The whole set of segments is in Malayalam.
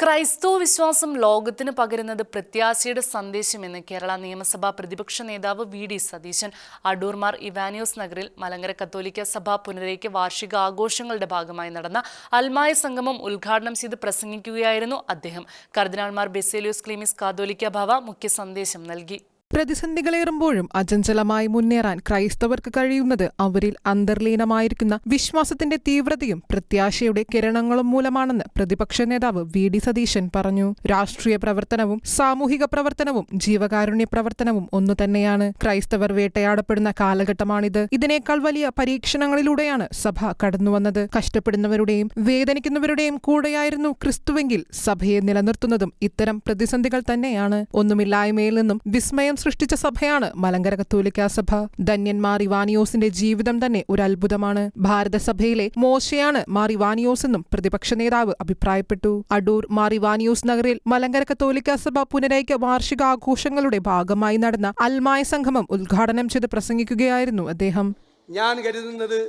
ക്രൈസ്തവ വിശ്വാസം ലോകത്തിന് പകരുന്നത് പ്രത്യാശയുടെ സന്ദേശമെന്ന് കേരള നിയമസഭാ പ്രതിപക്ഷ നേതാവ് വി ഡി സതീശൻ. അടൂർമാർ ഇവാനിയോസ് നഗറിൽ മലങ്കര കത്തോലിക്ക സഭ പുനരേക്ക് വാർഷിക ആഘോഷങ്ങളുടെ ഭാഗമായി നടന്ന അൽമായ സംഗമം ഉദ്ഘാടനം ചെയ്ത് പ്രസംഗിക്കുകയായിരുന്നു അദ്ദേഹം. കർദിനാൾമാർ ബെസേലിയോസ് ക്ലീമിസ് കാതോലിക്ക ഭവ മുഖ്യ സന്ദേശം നൽകി. പ്രതിസന്ധികളേറുമ്പോഴും അചഞ്ചലമായി മുന്നേറാൻ ക്രൈസ്തവർക്ക് കഴിയുന്നത് അവരിൽ അന്തർലീനമായിരിക്കുന്ന വിശ്വാസത്തിന്റെ തീവ്രതയും പ്രത്യാശയുടെ കിരണങ്ങളും മൂലമാണെന്ന് പ്രതിപക്ഷ നേതാവ് വി ഡി സതീശൻ പറഞ്ഞു. രാഷ്ട്രീയ പ്രവർത്തനവും സാമൂഹിക പ്രവർത്തനവും ജീവകാരുണ്യ പ്രവർത്തനവും ഒന്നു തന്നെയാണ്. ക്രൈസ്തവർ വേട്ടയാടപ്പെടുന്ന കാലഘട്ടമാണിത്. ഇതിനേക്കാൾ വലിയ പരീക്ഷണങ്ങളിലൂടെയാണ് സഭ കടന്നുവന്നത്. കഷ്ടപ്പെടുന്നവരുടെയും വേദനിക്കുന്നവരുടെയും കൂടെയായിരുന്നു ക്രിസ്തുവെങ്കിൽ സഭയെ നിലനിർത്തുന്നതും ഇത്തരം പ്രതിസന്ധികൾ തന്നെയാണ്. ഒന്നുമില്ലായ്മയിൽ നിന്നും വിസ്മയം സൃഷ്ടിച്ച സഭയാണ്. മലങ്കര കത്തോലിക്ക സഭ. ധന്യന്മാർ ഇവാനിയോസിന്റെ ജീവിതം തന്നെ ഒരു അത്ഭുതമാണ് ഭാരതസഭയിലെ മോശയാണ് മാർ ഇവാനിയോസ് എന്നും പ്രതിപക്ഷ നേതാവ് അഭിപ്രായപ്പെട്ടു. അടൂർ മാർ ഇവാനിയോസ് നഗറിൽ മലങ്കര കത്തോലിക്ക സഭ പുനരൈക്യ വാർഷികാഘോഷങ്ങളുടെ ഭാഗമായി നടന്ന അൽമായ സംഗമം ഉദ്ഘാടനം ചെയ്ത് പ്രസംഗിക്കുകയായിരുന്നു അദ്ദേഹം. ഞാൻ കരുതുന്നത്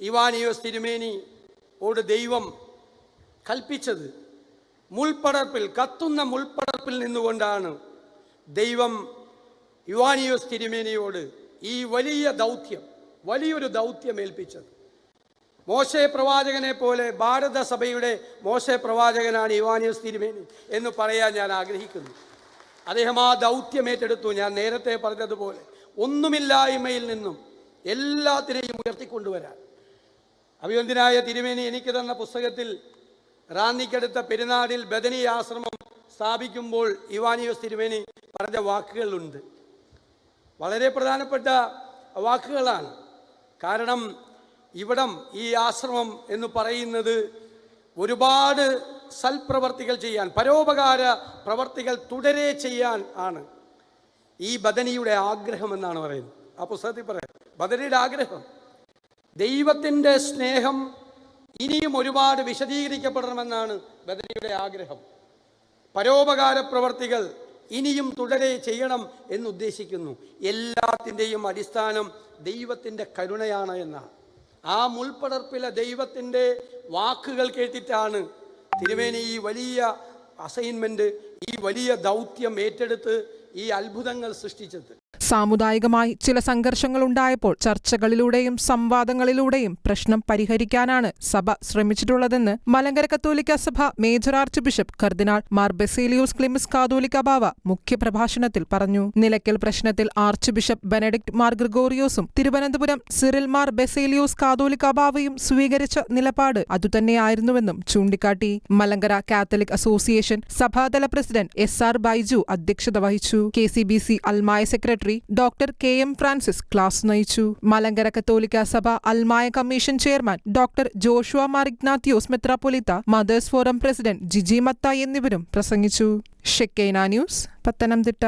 ഇവാനിയോസ് തിരുമേനി ഓട് ദൈവം കൽപ്പിച്ചത് മുൾപ്പടർപ്പിൽ കത്തുന്ന മുൾപ്പടർപ്പിൽ നിന്നുകൊണ്ടാണ് ദൈവം യുവാനിയോസ് തിരുമേനിയോട് ഈ വലിയ ദൗത്യം വലിയൊരു ദൗത്യം ഏൽപ്പിച്ചത്. മോശെ പ്രവാചകനെ പോലെ ഭാരതസഭയുടെ മോശെ പ്രവാചകനാണ് യുവാനിയോസ് തിരുമേനി എന്ന് പറയാൻ ഞാൻ ആഗ്രഹിക്കുന്നു. അദ്ദേഹം ആ ദൗത്യം ഏറ്റെടുത്തു. ഞാൻ നേരത്തെ പറഞ്ഞതുപോലെ ഒന്നുമില്ലായ്മയിൽ നിന്നും എല്ലാത്തിനെയും ഉയർത്തിക്കൊണ്ടുവരാൻ. അഭിവന്ദനായ തിരുമേനി എനിക്ക് തന്ന പുസ്തകത്തിൽ റാന്നിക്കടുത്ത പെരുന്നാടിൽ ബദനി ആശ്രമം സ്ഥാപിക്കുമ്പോൾ ഇവാനിയോസ് തിരുമേനി പറഞ്ഞ വാക്കുകളുണ്ട്. വളരെ പ്രധാനപ്പെട്ട വാക്കുകളാണ്. കാരണം ഇവിടം ഈ ആശ്രമം എന്ന് പറയുന്നത് ഒരുപാട് സൽപ്രവർത്തികൾ ചെയ്യാൻ പരോപകാര പ്രവർത്തികൾ തുടരെ ചെയ്യാൻ ആണ്. ഈ ബദനിയുടെ ആഗ്രഹം എന്നാണ് പറയുന്നത്. ആ പുസ്തകത്തിൽ പറയാം ബദനിയുടെ ആഗ്രഹം. ദൈവത്തിന്റെ സ്നേഹം ഇനിയും ഒരുപാട് വിശദീകരിക്കപ്പെടണമെന്നാണ് ബദനിയുടെ ആഗ്രഹം. പരോപകാര പ്രവർത്തികൾ ഇനിയും തുടരെ ചെയ്യണം എന്നുദ്ദേശിക്കുന്നു. എല്ലാത്തിന്റെയും അടിസ്ഥാനം ദൈവത്തിന്റെ കരുണയാണ് എന്നാണ് ആ മുൾപ്പടർപ്പിലെ ദൈവത്തിന്റെ വാക്കുകൾ കേട്ടിട്ടാണ് തിരുമേനി ഈ വലിയ അസൈൻമെന്റ് ഈ വലിയ ദൗത്യം ഏറ്റെടുത്ത് ഈ അത്ഭുതങ്ങൾ സൃഷ്ടിച്ചത്. സാമുദായികമായി ചില സംഘർഷങ്ങളുണ്ടായപ്പോൾ ചർച്ചകളിലൂടെയും സംവാദങ്ങളിലൂടെയും പ്രശ്നം പരിഹരിക്കാനാണ് സഭ ശ്രമിച്ചിട്ടുള്ളതെന്ന് മലങ്കര കത്തോലിക്ക സഭ major archbishop cardinal Mar Baselios Cleemis കാതോലിക്ക ബാവ മുഖ്യപ്രഭാഷണത്തിൽ പറഞ്ഞു. നിലയ്ക്കൽ പ്രശ്നത്തിൽ ആർച്ച് ബിഷപ്പ് ബെനഡിക്ട് മാർ ഗ്രിഗോറിയോസും തിരുവനന്തപുരം സിറിൽ മാർ ബെസേലിയോസ് കാതോലിക്ക ബാവയും സ്വീകരിച്ച നിലപാട് അതുതന്നെയായിരുന്നുവെന്നും ചൂണ്ടിക്കാട്ടി. മലങ്കര കാത്തലിക് അസോസിയേഷൻ സഭാതല പ്രസിഡന്റ് എസ് ആർ ബൈജു അധ്യക്ഷത വഹിച്ചു. കെ സി ബി സി അൽമായ secretary doctor K M Francis class നയിച്ചു. മലങ്കര കത്തോലിക്ക സഭ അൽമായ commission chairman doctor Joshua Mar മെത്രാപ്പൊലിത്ത mothers forum president Jiji മത്ത എന്നിവരും പ്രസംഗിച്ചു. ഷെക്കൈന ന്യൂസ് പത്തനംതിട്ട.